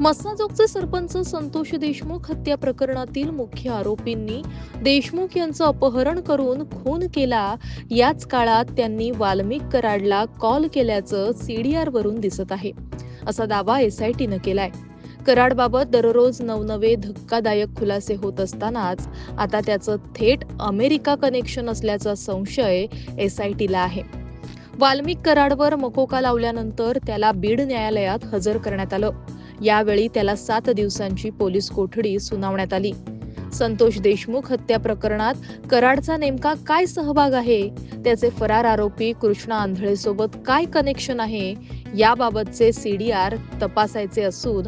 मस्साजोगचे सरपंच संतोष देशमुख हत्या प्रकरणातील मुख्य आरोपींनी देशमुख यांचं अपहरण करून खून केला. याच काळात त्यांनी वाल्मिक कराडला कॉल केल्याचं सीडीआर वरून दिसत आहे. असा दावा एसआयटीनं केलाय. कराडबाबत दररोज नवनवे धक्कादायक खुलासे होत असतानाच आता त्याचं थेट अमेरिका कनेक्शन असल्याचा संशय एसआयटीला आहे. वाल्मिक कराडवर मकोका लावल्यानंतर त्याला बीड न्यायालयात हजर करण्यात आलं. यावेळी त्याला सात दिवसांची पोलीस कोठडी सुनावण्यात आली. संतोष देशमुख हत्या प्रकरणात कराडचा नेमका काय सहभाग आहे? त्याचे फरार आरोपी कृष्णा आंधळेसोबत काय कनेक्शन आहे? याबाबतचे सीडीआर तपासायचे असून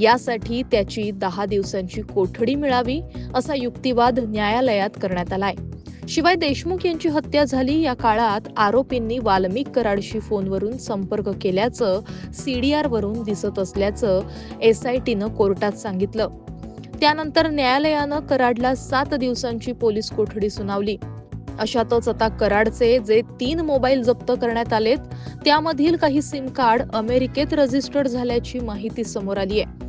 यासाठी त्याची दहा दिवसांची कोठडी मिळावी असा युक्तिवाद न्यायालयात करण्यात आलाय. शिवाय देशमुख यांची हत्या झाली या काळात आरोपींनी वाल्मिक कराडशी फोनवरून संपर्क केल्याचं सीडीआर वरून दिसत असल्याचं एसआयटीनं कोर्टात सांगितलं. त्यानंतर न्यायालयानं कराडला सात दिवसांची पोलीस कोठडी सुनावली. अशातच आता कराडचे जे तीन मोबाईल जप्त करण्यात आलेत त्यामधील काही सिम कार्ड अमेरिकेत रजिस्टर्ड झाल्याची माहिती समोर आली आहे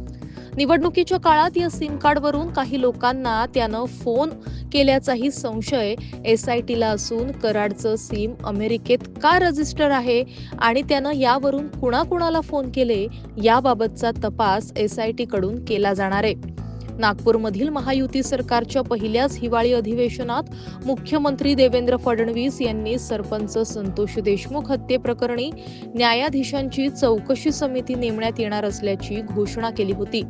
निवडणुकीच्या काळात या सिम कार्डवरून काही लोकांना त्यानं फोन केल्याचाही संशय एसआयटीला असून कराडचं सिम अमेरिकेत का रजिस्टर आहे आणि त्यानं यावरून कुणाकुणाला फोन केले याबाबतचा तपास एस आय टीकडून केला जाणार आहे. नागपूरमधील महायुती सरकारच्या पहिल्याच हिवाळी अधिवेशनात मुख्यमंत्री देवेंद्र फडणवीस यांनी सरपंच संतोष देशमुख हत्येप्रकरणी न्यायाधीशांची चौकशी समिती नेमण्यात येणार असल्याची घोषणा केली होती.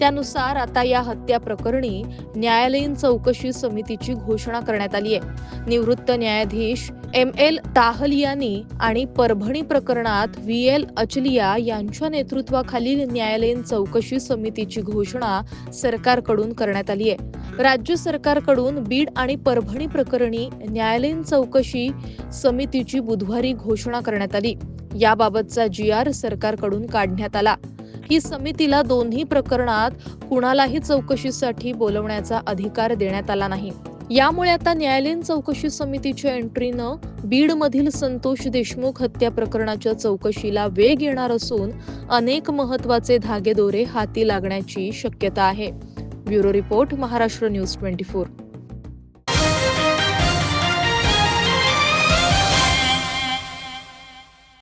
त्यानुसार आता या हत्या प्रकरणी न्यायालयीन चौकशी समितीची घोषणा करण्यात आली आहे. निवृत्त न्यायाधीश एम एल ताहलियानी आणि परभणी प्रकरणात व्ही एल अचलिया यांच्या नेतृत्वाखालील न्यायालयीन चौकशी समितीची घोषणा सरकारकडून करण्यात आली आहे. राज्य सरकारकडून बीड आणि परभणी प्रकरणी न्यायालयीन चौकशी समितीची बुधवारी घोषणा करण्यात आली. याबाबतचा जी आर सरकारकडून काढण्यात आला. ही समितीला दोन्ही प्रकरणात कुणालाही चौकशीसाठी बोलवण्याचा अधिकार देण्यात आला नाही. यामुळे आता न्यायालयीन चौकशी समितीच्या एंट्रीनं बीडमधील संतोष देशमुख हत्या प्रकरणाच्या चौकशीला वेग येणार असून अनेक महत्त्वाचे धागेदोरे हाती लागण्याची शक्यता आहे. Bureau report Maharashtra news twenty four.